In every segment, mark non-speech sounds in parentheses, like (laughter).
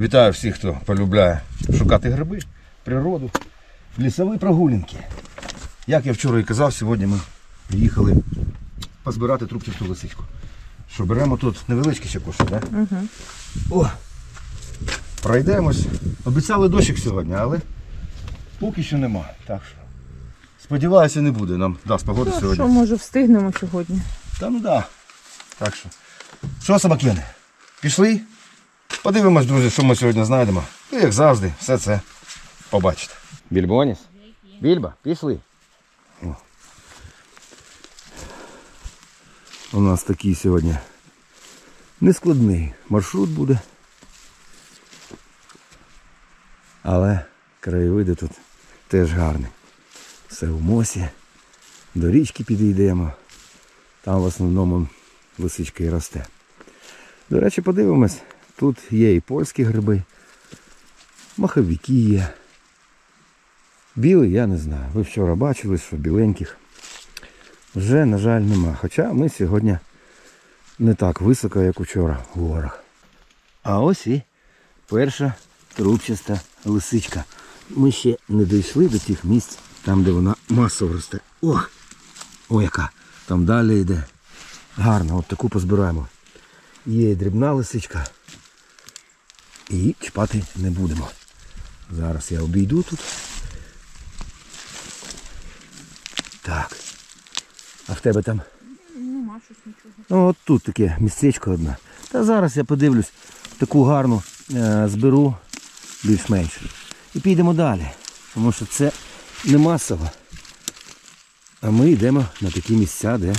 Вітаю всіх, хто полюбляє шукати гриби, природу, лісові прогулянки. Як я вчора і казав, сьогодні ми приїхали позбирати трубчасту лисичку. Що беремо тут невеличкі ще кошти, так? Угу. О! Пройдемось. Обіцяли дощик сьогодні, але поки що нема. Так що. Сподіваюся, не буде. Нам дасть погода Ну, сьогодні. що, може, встигнемо сьогодні? Та ну да. Так що. Що, собакини? Пішли? Подивимось, друзі, що ми сьогодні знайдемо. І як завжди, все це побачите. Більбоніс? Більба, пішли. О. У нас такий сьогодні нескладний маршрут буде. Але краєвиди тут теж гарні. Все в мосі. До річки підійдемо. Там в основному лисичка і росте. До речі, подивимось, тут є і польські гриби, маховики є. Білий я не знаю. Ви вчора бачили, що біленьких вже, на жаль, нема. Хоча ми сьогодні не так високо, як вчора в горах. А ось і перша трубчаста лисичка. Ми ще не дійшли до тих місць, там, де вона масово росте. Ох! О, яка! Там далі йде. Гарно, от таку позбираємо. Є дрібна лисичка. І чіпати не будемо. Зараз я обійду тут. Так. А в тебе там? Нема щось нічого. Ну, от тут таке містечко одне. Та зараз я подивлюсь, таку гарну е, зберу більш-менш. І підемо далі. Тому що це не масово. А ми йдемо на такі місця, де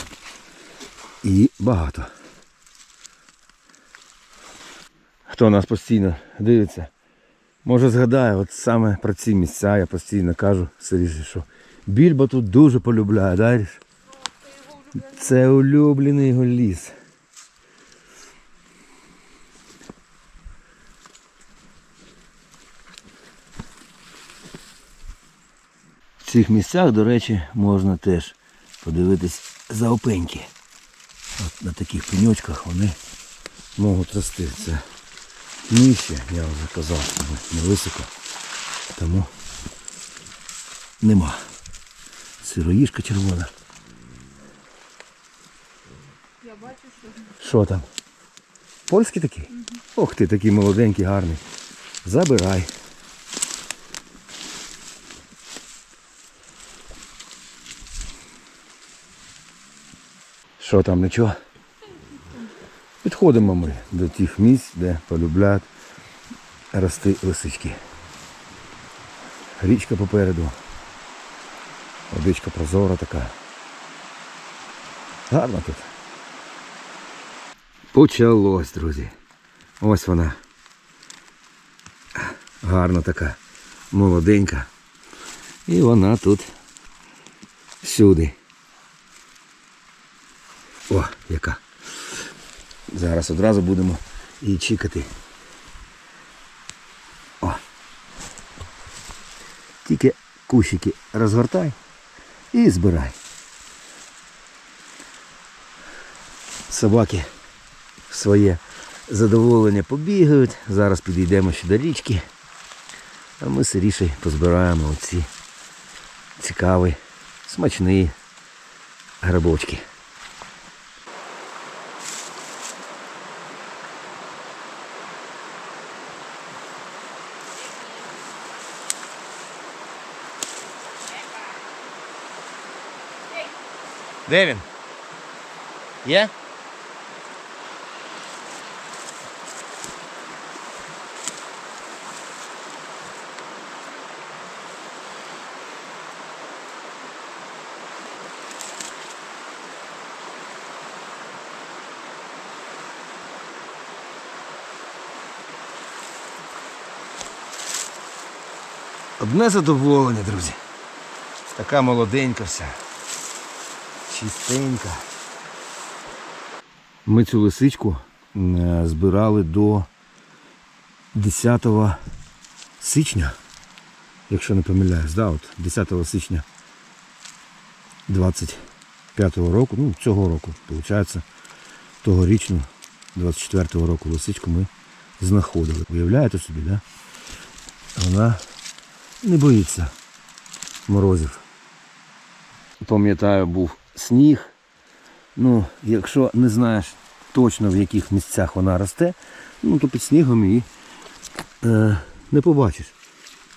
і багато. Хто нас постійно дивиться, може згадає, от саме про ці місця я постійно кажу Сиріжі, що більба тут дуже полюбляє, да? Це улюблений його ліс. В цих місцях, до речі, можна теж подивитись за опеньки. От на таких пеньочках вони можуть рости. Це нижче, я вже казав, не високо. Тому нема. Сироїшка червона. Я бачу, що Що там? Польський такий? Ох ти, такий молоденький, гарний. Забирай. Що там, нічого? Підходимо ми до тих місць, де полюбляють рости лисички. Річка попереду. Водичка прозора така. Гарно тут. Почалось, друзі. Ось вона. Гарна така, молоденька. І вона тут всюди. О, яка. Зараз одразу будемо її чекати. О. Тільки кущики розгортай і збирай. Собаки своє задоволення побігають. Зараз підійдемо ще до річки. А ми сиріше позбираємо оці цікаві, смачні грибочки. Де він? Є? Одне задоволення, друзі. Така молоденька вся. Чистенька. Ми цю лисичку е, збирали до 10 січня, якщо не помиляюсь, да, от 10 січня 25-го року, ну цього року, виходить, тогорічну 24-го року лисичку ми знаходили. Уявляєте собі, да? Вона не боїться морозів. Пам'ятаю, був сніг. Ну, якщо не знаєш точно в яких місцях вона росте, ну то під снігом її е, не побачиш.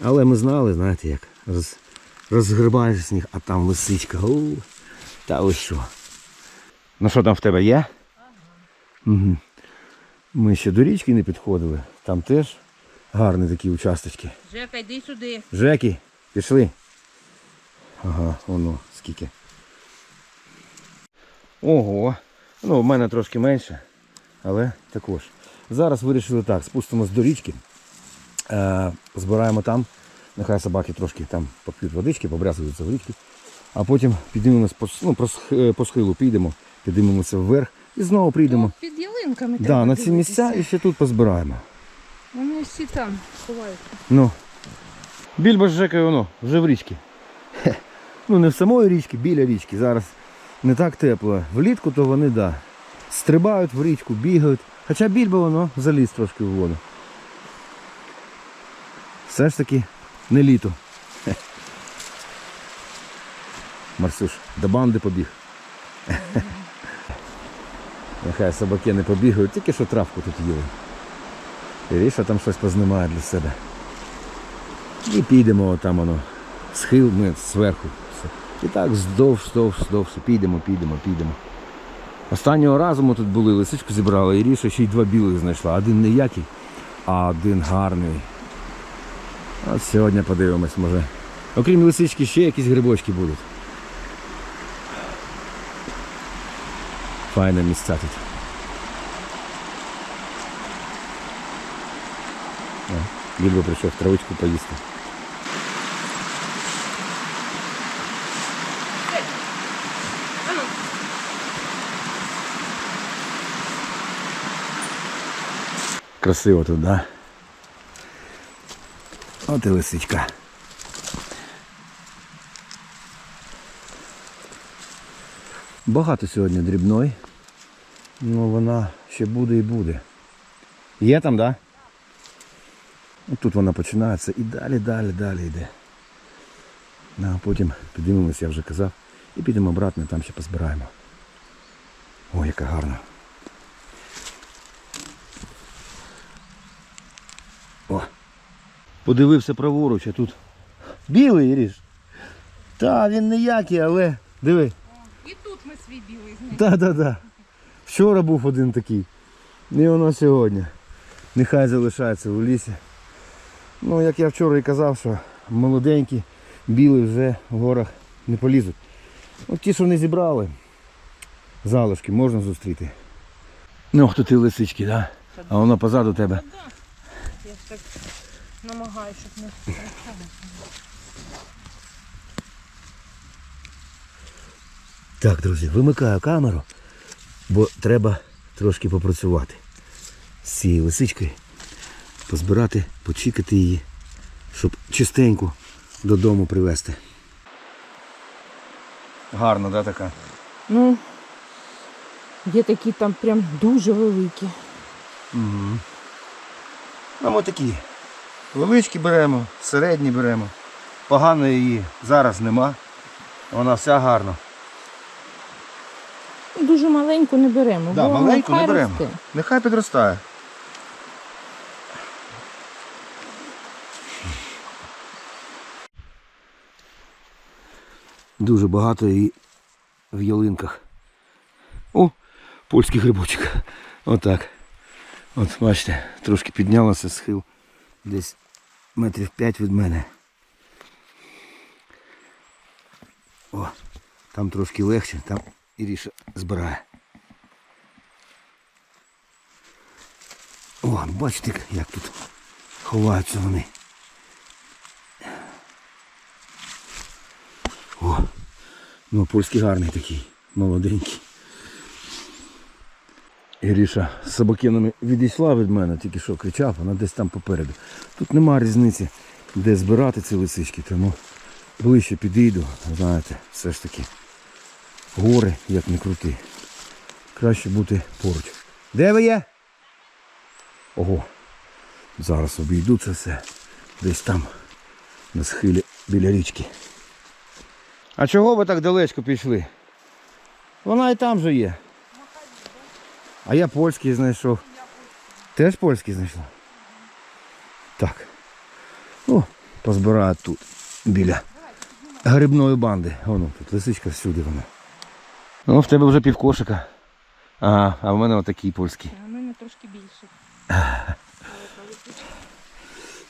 Але ми знали, знаєте, як роз, розгрибаєш сніг, а там лисичка. О, та ви що? Ну що там в тебе є? Угу. Ми ще до річки не підходили. Там теж гарні такі участочки. Жека, йди сюди. Жеки, пішли. Ага, воно скільки. Ого. Ну, в мене трошки менше, але також. Зараз вирішили так, спустимось до річки, е, збираємо там, нехай собаки трошки там поп'ють водички, побрязуються в річки, а потім піднімемось по, ну, по, схилу, підемо, піднімемося вверх і знову прийдемо. Під ялинками Да, на ці місця і ще тут позбираємо. Вони всі там ховаються. Ну. Більбо з Жекою воно, вже в річці. Ну не в самої річці, біля річки. Зараз не так тепло. Влітку то вони, да. Стрибають в річку, бігають. Хоча більбо воно заліз трошки в воду. Все ж таки не літо. Марсюш, до банди побіг. Нехай собаки не побігають, тільки що травку тут їли. Іріша там щось познімає для себе. І підемо там воно. Схил ми зверху. І так вздовж, вздовж, вздовж. Підемо, підемо, підемо. Останнього разу ми тут були, лисичку зібрали, Іріша ще й два білих знайшла. Один ніякий, а один гарний. От сьогодні подивимось, може. Окрім лисички, ще якісь грибочки будуть. Файне місця тут. Більбо прийшов травичку поїсти. Красиво тут, да? От і лисичка. Багато сьогодні дрібної. Ну вона ще буде і буде. Є там? Да? От тут вона починається і далі, далі, далі йде. Ну, а потім підіймемося, я вже казав, і підемо обратно, там ще позбираємо. Ой, яка гарна. Подивився праворуч, а тут білий ріж. Та, він ніякий, але диви. І тут ми свій білий знайшли. Так, так, так. Вчора був один такий. І воно сьогодні. Нехай залишається у лісі. Ну, як я вчора і казав, що молоденькі, білі вже в горах не полізуть. От ті, що не зібрали, залишки можна зустріти. Ну, хто ти лисички, да? А воно позаду тебе. Я ж так намагаюся, щоб не Так, друзі, вимикаю камеру, бо треба трошки попрацювати з цією лисичкою, позбирати, почікати її, щоб чистеньку додому привезти. Гарно, да, така? Ну, є такі там прям дуже великі. Угу. Ну, ми такі. Величкі беремо, середні беремо. Поганої її зараз нема. Вона вся гарна. Дуже маленьку не беремо. Да, бо маленьку не хай беремо. росте. Нехай підростає. Дуже багато і в ялинках. О, польський грибочок. Отак. От бачите, трошки піднялося схил. Десь метрів 5 від мене. О, там трошки легше, там Іріша збирає. О, бачите, як тут ховаються вони. О, ну польський гарний такий, молоденький. Іріша з собакинами відійшла від мене, тільки що кричав, вона десь там попереду. Тут нема різниці, де збирати ці лисички, тому ближче підійду, знаєте, все ж таки гори, як не крути. Краще бути поруч. Де ви є? Ого, Зараз обійду це все. Десь там, на схилі біля річки. А чого ви так далечко пішли? Вона і там же є. А я польський знайшов. Теж польський знайшла? Так. О, позбираю тут, біля грибної банди. Воно тут лисичка всюди вона. Ну, в тебе вже півкошика. Ага, а в мене отакий польський. А в мене трошки більше. (laughs)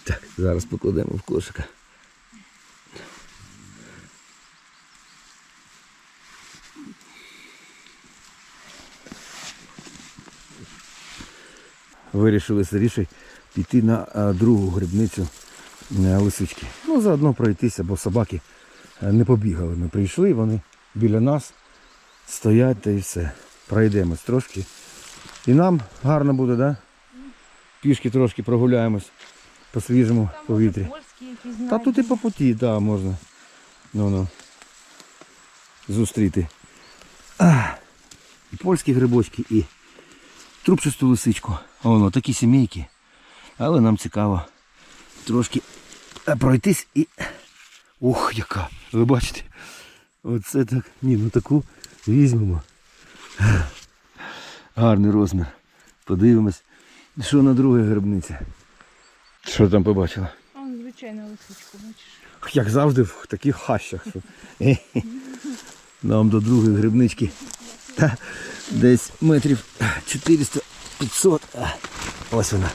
Так, зараз покладемо в кошика. Вирішили з піти на другу грибницю лисички. Ну, заодно пройтися, бо собаки не побігали. Ми прийшли, вони біля нас стоять та і все. Пройдемось трошки. І нам гарно буде? Да? Пішки трошки прогуляємось по свіжому повітрі. Та тут і по путі, так, можна. Ну, ну. Зустріти. А, і польські грибочки, і трубчасту лисичку. Воно, такі сімейки. Але нам цікаво трошки е, пройтись і. Ух, яка! Ви бачите? Оце так. Ні, ну таку візьмемо. Гарний розмір. Подивимось. Що на друге грибниця? Що там побачила? А, звичайно, лисичку, бачиш. Як завжди в таких хащах. Нам до другої грибнички. Десь метрів 400-500. Ось вона.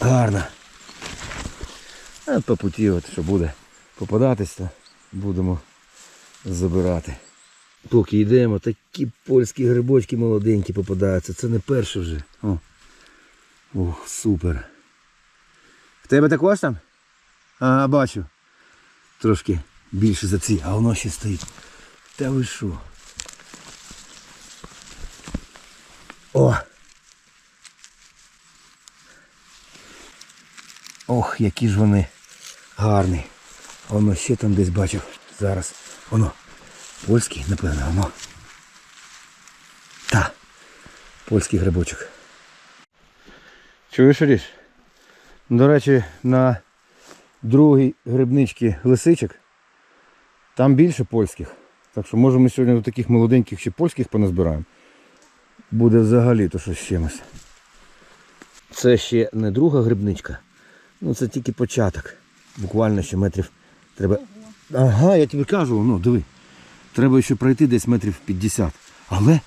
Гарна. А по путі, от, що буде попадатись, то будемо забирати. Поки йдемо, такі польські грибочки молоденькі попадаються. Це не перші вже. О. Ох, супер. В тебе також там? Ага, бачу. Трошки більше за ці, а воно ще стоїть. Та ви що? О! Ох, які ж вони гарні. Воно ще там десь бачив. Зараз. Воно. Польський, напевно, воно. Та. Польський грибочок. Чуєш, Ріш? До речі, на другій грибничці лисичок. Там більше польських. Так що може ми сьогодні до таких молоденьких ще польських поназбираємо. Буде взагалі то щось з чимось. Це ще не друга грибничка. Ну це тільки початок. Буквально ще метрів треба. Ага, я тобі кажу, ну диви. Треба ще пройти десь метрів 50. Але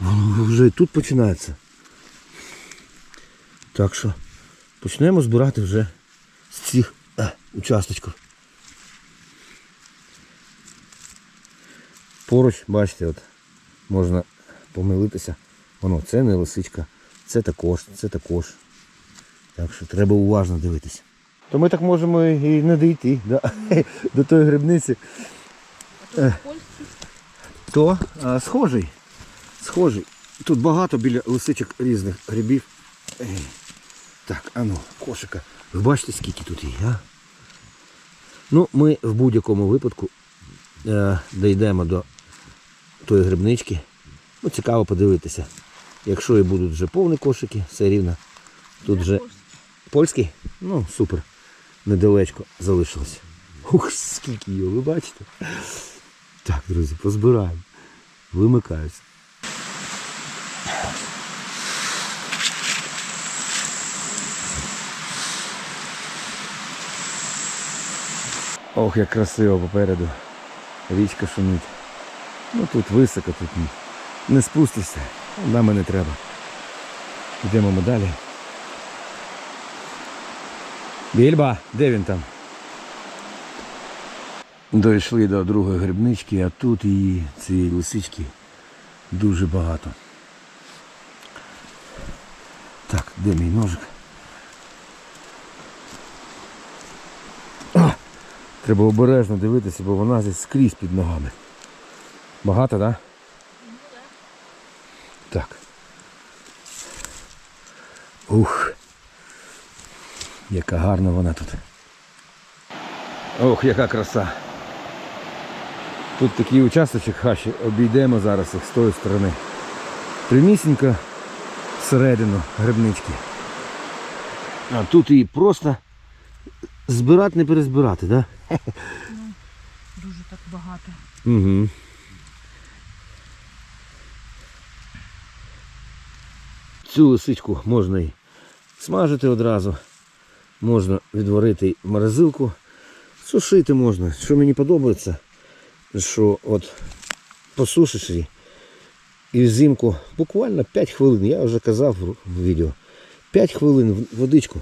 воно вже і тут починається. Так що почнемо збирати вже з цих а, участочків. Поруч, бачите, от можна помилитися. Воно, це не лисичка, це також, це також. Так що треба уважно дивитися. То ми так можемо і не дійти да? (laughs) до тої грибниці. То а, схожий. Схожий. Тут багато біля лисичок різних грибів. Так, а ну, кошика. Ви бачите, скільки тут є, а? Ну, ми в будь-якому випадку е, дійдемо до тої грибнички. Ну, цікаво подивитися. Якщо і будуть вже повні кошики, все рівно. Тут вже польський? Ну, супер. Недалечко залишилось. Ух, скільки його, ви бачите? Так, друзі, позбираємо. Вимикаюся. Ох, як красиво попереду. Річка шумить. Ну тут високо, тут не спустишся. Нам і не треба. Йдемо ми далі. Більба, де він там? Дійшли до другої грибнички, а тут її цієї лисички дуже багато. Так, де мій ножик? Треба обережно дивитися, бо вона здесь скрізь під ногами. Багато, так? Да? Так. Ух. Яка гарна вона тут. Ох, яка краса. Тут такий участочок хащі, обійдемо зараз їх з тої сторони. Примісінько всередину грибнички. А тут її просто збирати, не перезбирати, так? Да? Дуже так багато. Угу. Цю лисичку можна і смажити одразу, можна відварити в морозилку, сушити можна. Що мені подобається, що от посушиш її і взимку буквально 5 хвилин, я вже казав в відео, 5 хвилин в водичку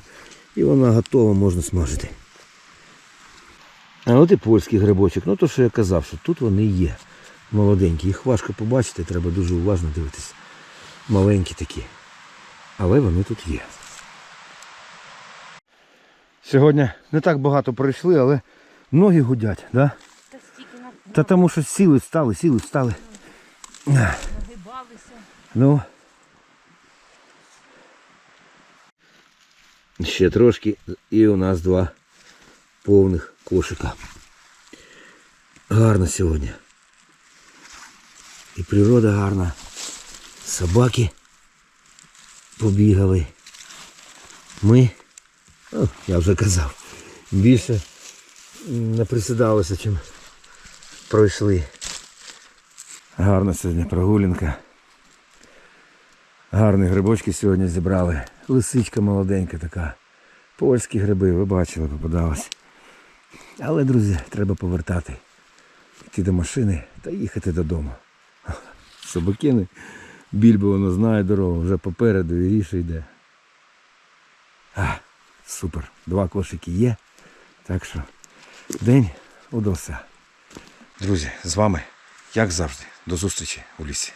і вона готова, можна смажити. А от і польський грибочок. Ну то, що я казав, що тут вони є. Молоденькі. Їх важко побачити, треба дуже уважно дивитись. Маленькі такі. Але вони тут є. Сьогодні не так багато пройшли, але ноги гудять, да? Та тому що сіли, встали, сіли, нагибалися. Ну. Ще трошки і у нас два повних кошика. Гарно сьогодні. І природа гарна. Собаки побігали. Ми, ну, я вже казав, більше не присідалося, чим пройшли. Гарна сьогодні прогулянка. Гарні грибочки сьогодні зібрали. Лисичка молоденька така. Польські гриби, ви бачили, попадалось. Але, друзі, треба повертати. Йти до машини та їхати додому. (laughs) Собакини, більбо воно знає дорогу, вже попереду і ріше йде. А, супер. Два кошики є. Так що день удався. Друзі, з вами, як завжди, до зустрічі у лісі.